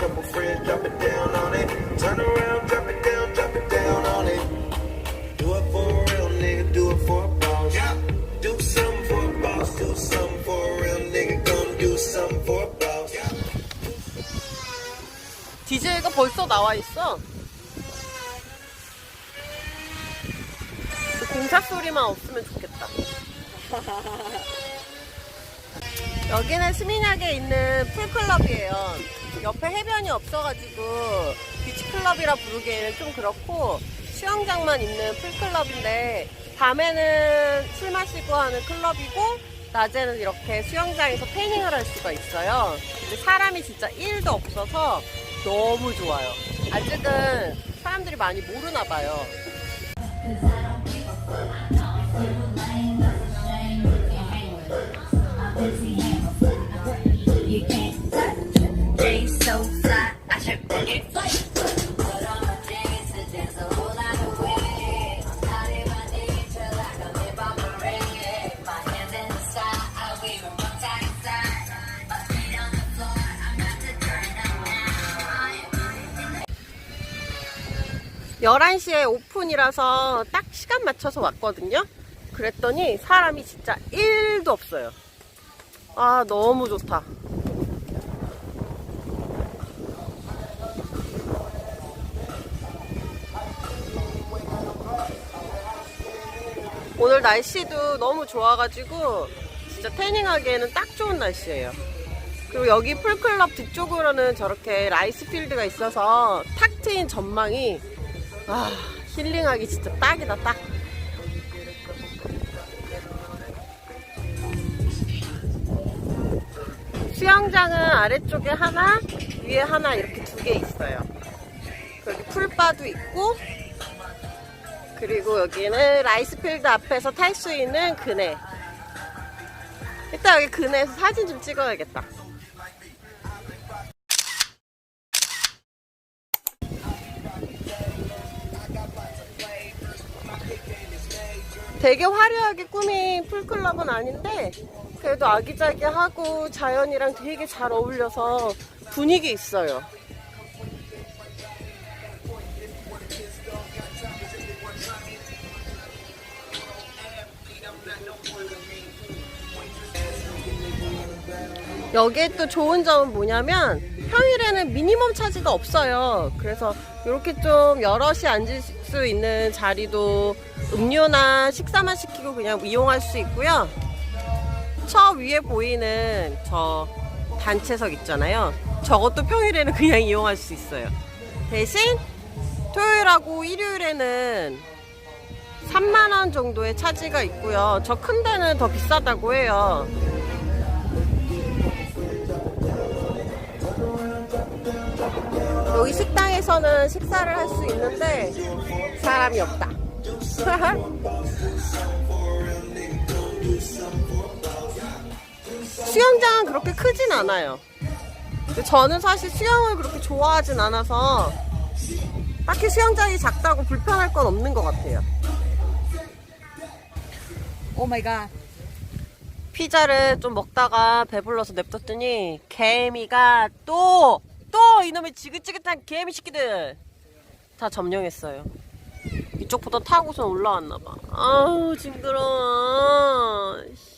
couple friends, drop it down on it. Turn around, drop it down, drop it down on it. Do it for a real nigga, do it for a boss. Do something for a boss, do something for a real nigga, gon' do something for a boss. DJ가 벌써 나와 있어. 그 공사 소리만 없으면 좋겠다. 여기는 스미냑에 있는 풀클럽이에요. 옆에 해변이 없어가지고 비치클럽이라 부르기에는 좀 그렇고 수영장만 있는 풀클럽인데 밤에는 술 마시고 하는 클럽이고 낮에는 이렇게 수영장에서 태닝을 할 수가 있어요. 근데 사람이 진짜 1도 없어서 너무 좋아요. 아직은 사람들이 많이 모르나 봐요. So fly, I should get flight. But all my things to dance a whole lot of way. Not even nature like a hip hop parade. My hands in the sky, I wave them from side to side. My feet on the floor, I'm about to turn up now. 11시에 오픈이라서 딱 시간 맞춰서 왔거든요. 그랬더니 사람이 진짜 1도 없어요. 아, 너무 좋다. 오늘 날씨도 너무 좋아가지고 진짜 태닝하기에는 딱 좋은 날씨예요. 그리고 여기 풀클럽 뒤쪽으로는 저렇게 라이스 필드가 있어서 탁 트인 전망이 아 힐링하기 진짜 딱이다 딱. 수영장은 아래쪽에 하나, 위에 하나 이렇게 두 개 있어요. 여기 풀바도 있고, 그리고 여기는 라이스필드 앞에서 탈 수 있는 그네. 일단 여기 그네에서 사진 좀 찍어야겠다. 되게 화려하게 꾸민 풀클럽은 아닌데 그래도 아기자기하고 자연이랑 되게 잘 어울려서 분위기 있어요. 여기에 또 좋은 점은 뭐냐면 평일에는 미니멈 차지가 없어요. 그래서 이렇게 좀 여럿이 앉을 수 있는 자리도 음료나 식사만 시키고 그냥 이용할 수 있고요. 저 위에 보이는 저 단체석 있잖아요. 저것도 평일에는 그냥 이용할 수 있어요. 대신 토요일하고 일요일에는 3만원 정도의 차지가 있고요. 저 큰 데는 더 비싸다고 해요. 여기 식당에서는 식사를 할 수 있는데 사람이 없다. 수영장은 그렇게 크진 않아요. 저는 사실 수영을 그렇게 좋아하진 않아서 딱히 수영장이 작다고 불편할 건 없는 것 같아요. 오 마이 갓. 피자를 좀 먹다가 배불러서 냅뒀더니 개미가 또, 또 이놈의 지긋지긋한 개미 새끼들 다 점령했어요. 이쪽부터 타고선 올라왔나봐. 아우, 징그러워. 씨.